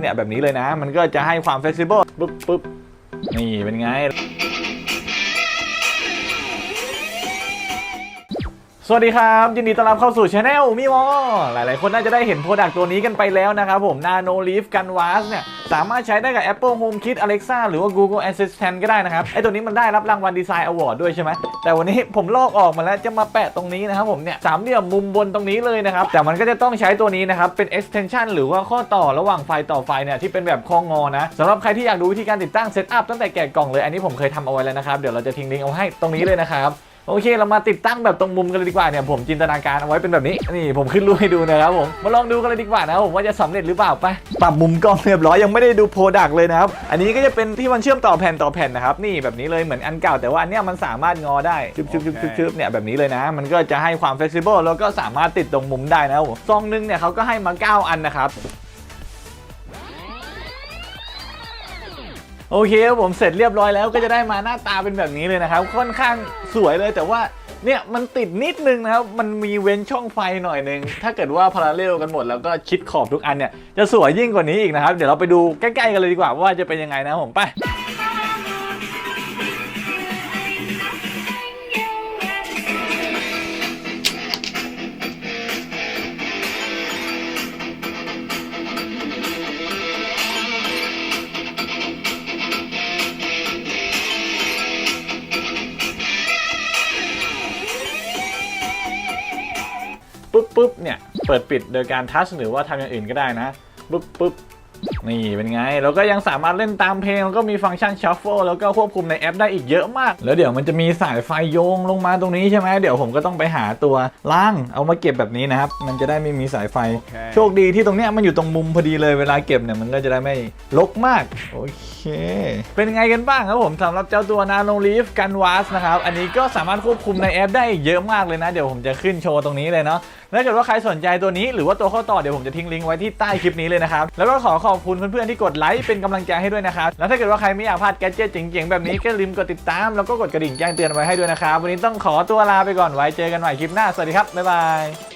เนี่ยแบบนี้เลยนะ มันก็จะให้ความเฟสซิเบิลปุ๊บปุ๊บนี่เป็นไง สวัสดีครับ ยินดีต้อนรับเข้าสู่ช anel มีวอหลายๆ คนน่าจะได้เห็นโปรดักต์ตัวนี้กันไปแล้วนะครับผม Nano Leaf Canvas เนี่ย สามารถใช้ได้กับ Apple HomeKit Alexa หรือว่า Google Assistant ก็ได้นะครับ ไอตัวนี้มันได้รับรางวัลดีไซน์อวอร์ดด้วยใช่ไหม แต่วันนี้ผมลอกออกมาแล้วจะมาแปะตรงนี้นะครับผมเนี่ยสามเหลี่ยมมุมบนตรงนี้เลยนะครับ แต่มันก็จะต้องใช้ตัวนี้นะครับ เป็น extension หรือว่าข้อต่อระหว่างไฟต่อไฟเนี่ยที่เป็นแบบข้องอนะสำหรับใครที่อยากดูวิธีการติดตั้งเซตอัพตั้งแต่แกะกล่องเลยอันนี้ผมเคยทำเอาไว้แล้วนะครับเดี๋ยวเราจะทิ้งลิงก์เอาให้ตรงนี้เลยนะครับ โอเคเรามาติดตั้งแบบตรงมุมกันเลยดีกว่าเนี่ยผมจินตนาการเอาไว้เป็นแบบนี้นี่ผมขึ้นรูปให้ดูนะครับผมมาลองดูกันเลยดีกว่านะผมว่าจะสำเร็จหรือเปล่าไปปรับมุมกล้องเรียบร้อยยังไม่ได้ดูโปรดักต์เลยนะครับอันนี้ก็จะเป็นที่มันเชื่อมต่อแผ่นต่อแผ่นนะครับนี่แบบนี้เลยเหมือนอันเก่าแต่ว่าอันเนี้ยมันสามารถงอได้ชึบชึบชึบชึบชึบเนี่ยแบบนี้เลยนะ มันก็จะให้ความเฟ e ซิเบิลแล้วก็สามารถติดตรงมุมได้นะครับซองนึงเนี่ยเขาก็ให้มา 9 อันนะครับ โอเคครับผมเสร็จเรียบร้อยแล้วก็จะได้มาหน้าตาเป็นแบบนี้เลยนะครับ ค่อนข้างสวยเลยแต่ว่าเนี่ยมันติดนิดนึงนะครับ มันมีเว้นช่องไฟหน่อยนึง ถ้าเกิดว่าพาราเรลกันหมดแล้วก็ชิดขอบทุกอันเนี่ยจะสวยยิ่งกว่านี้อีกนะครับ เดี๋ยวเราไปดูใกล้ๆกันเลยดีกว่าว่าจะเป็นยังไงนะผมไป ปุ๊บเนี่ย เปิดปิดโดยการทัชหรือว่าทำอย่างอื่นก็ได้นะปุ๊บปุ๊บ นี่เป็นไง แล้วก็ยังสามารถเล่นตามเพลง แล้วก็มีฟังก์ชันชัฟเฟิลแล้วก็ควบคุมในแอปได้อีกเยอะมาก แล้วเดี๋ยวมันจะมีสายไฟโยงลงมาตรงนี้ใช่ไหมเดี๋ยวผมก็ต้องไปหาตัวล่างเอามาเก็บแบบนี้นะครับ มันจะได้ไม่มีสายไฟ โชคดีที่ตรงเนี้ยมันอยู่ตรงมุมพอดีเลยเวลาเก็บเนี่ยมันก็จะได้ไม่รกมาก โอเค เป็นไงกันบ้างครับผมสำหรับเจ้าตัว Nano Leaf Canvas นะครับอันนี้ก็สามารถควบคุมในแอปได้อีกเยอะมากเลยนะเดี๋ยวผมจะขึ้นโชว์ตรงนี้เลยเนาะแล้วถ้าเกิดว่าใครสนใจตัวนี้หรือว่าตัวข้อต่อเดี๋ยวผมจะทิ้งลิงก์ไว้ที่ใต้คลิปนี้เลยนะครับแล้วก็ขอขอบคุณเพื่อนๆที่กดไลค์เป็นกำลังใจให้ด้วยนะครับแล้วถ้าเกิดว่าใครไม่อยากพลาดแก๊เจิตเจ๋งๆแบบนี้ก็ลืมกดติดตามแล้วก็กดกระดิ่งแจ้งเตือนไว้ให้ด้วยนะครับวันนี้ต้องขอตัวลาไปก่อนไว้เจอกันใหม่คลิปหน้าสวัสดีครับบ๊ายบาย